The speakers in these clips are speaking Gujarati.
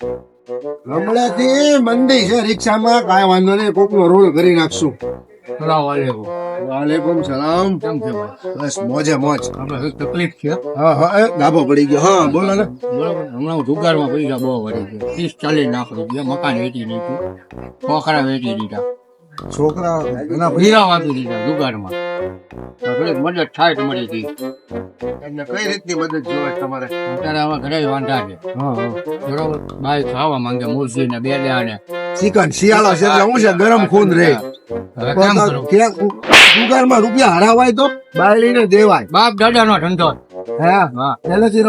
હમણાંથી મંદી છે રિક્ષામાં કાંઈ વાંધો નહીં કોકનો રોલ કરી નાખશું. સલામ વાલેકુમ વાલેકુમ સલામ. કેમ છે બસ મોજે મોજ. આપણે તકલીફ છે? હા હા એ પડી ગયો. હા બોલો ને. બરાબર. હમણાં હું જુગારમાં પૈસા બહુ વળી ગયો. ત્રીસ ચાલીસ લાખ રૂપિયા મકાન વેચી દીધું. પોખરા વેચી દીધા. છોકરા એના હીરા આપી દીધા જુગારમાં. થોડીક મદદ થાય તો મળી હતી એમને કઈ રીતની મદદ જોવે તમારે? અત્યારે આમાં ઘરે વાંધા છે. હા હા બરોબર? બાય ખાવા માંગે મુરસી ને બે ને ચિકન શિયાળો છે એટલે હું છે ગરમ ખૂન રે. જુગારમાં રૂપિયા હરાવાય તો? બાયલીને દેવાય. બાપ દાદા નો ધંધો. હા? હા. પહેલેથી.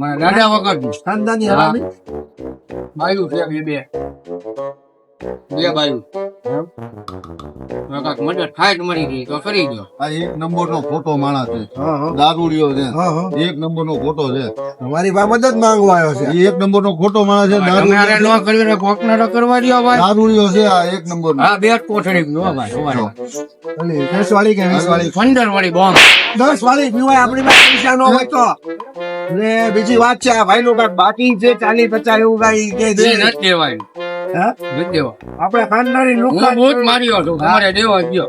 મને દાદા વગર ખાનદાની. હરામી? બાયું છે બે. બે બાયું. મદદ થાય મળી ગઈ તો કરી દો આ એક નંબર નો ખોટો માણસ છે. દારૂડિયો છે. હા હા. એક નંબર નો ખોટો છે. તમારી પાસે મદદ માંગવા આવ્યો છે. એક નંબર નો ખોટો માણસ છે દારૂડિયો ન કર્યું ને કોકને કરવા દ્યો ભાઈ. દારૂડિયો છે આ એક નંબર હા બે કોઠડી ભાઈ દસ વાળી કે વીસ વાળી પંદર વાળી બોમ્બ. દસ વાળી પીવાય આપણી પાસે પૈસા નો હોય તો. ને બીજી વાત છે આ ભાઈ નું કાંઈક બાકી છે ચાલી પચાસ એવું કઈ કે નથી દેવા આપણે ખાનદાની નુકસાન બહુ માર્યો છું. તમારે દેવા દ્યો.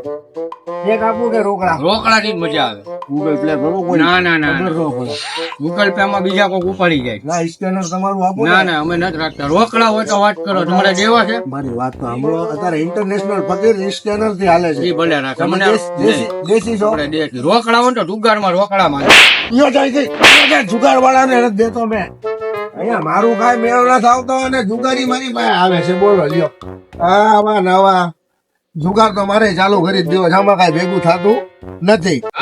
એક આપવું કે રોકડા? રોકડા થી મજા આવે. ગૂગલ પ્લે ભરો કોઈ ના ના ના ખબર ન. પડે. ગૂગલ પે માં બીજા કોઈ ઉપાડી જાય. ના સ્કેનર તમારું આપો ના. ના અમે નથી રાખતા. રોકડા હોય તો વાત કરો. તમારે દેવા છે? મારી વાત તો સાંભળો. અત્યારે ઇન્ટરનેશનલ ફકીર સ્કેનરથી હાલે છે. એ ભલે દેશી છો? રોકડા હોય ને તો જુગારમાં રોકડા માં યો જાય જુગાર વાળા ને દેતો મેં. અહીંયા મારું કાંઈ મેળ નથી આવતો અને જુગારી મારી પાસે આવે છે. બોલો, લ્યો. આવા નવા જુગાર તો મારે ચાલુ કરી જ દેવો આમાં કાંઈ ભેગું થતું નથી.